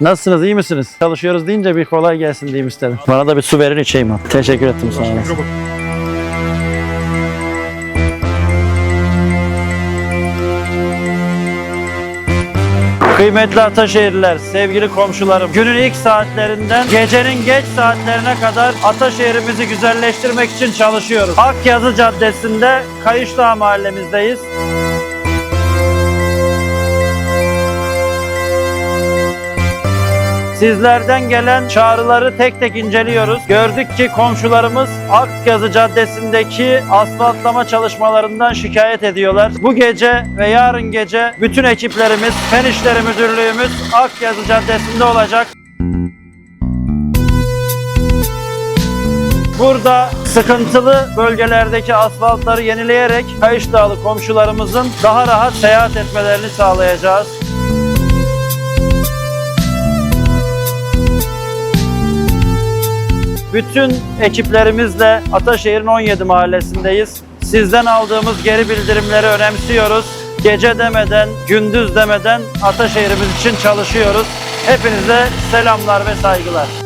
Nasılsınız? iyi misiniz? Çalışıyoruz deyince bir kolay gelsin diyeyim istedim. Bana da bir su verin içeyim abi. Teşekkür ettim sağ olasın. Kıymetli Ataşehirliler, sevgili komşularım, günün ilk saatlerinden gecenin geç saatlerine kadar Ataşehir'imizi güzelleştirmek için çalışıyoruz. Akyazı Caddesi'nde Kayışdağ mahallemizdeyiz. Sizlerden gelen çağrıları tek tek inceliyoruz. Gördük ki komşularımız Akyazı Caddesi'ndeki asfaltlama çalışmalarından şikayet ediyorlar. Bu gece ve yarın gece bütün ekiplerimiz, Fen İşleri Müdürlüğümüz Akyazı Caddesi'nde olacak. Burada sıkıntılı bölgelerdeki asfaltları yenileyerek Kayış Dağlı komşularımızın daha rahat seyahat etmelerini sağlayacağız. Bütün ekiplerimizle Ataşehir'in 17 mahallesindeyiz. Sizden aldığımız geri bildirimleri önemsiyoruz. Gece demeden, gündüz demeden Ataşehir'imiz için çalışıyoruz. Hepinize selamlar ve saygılar.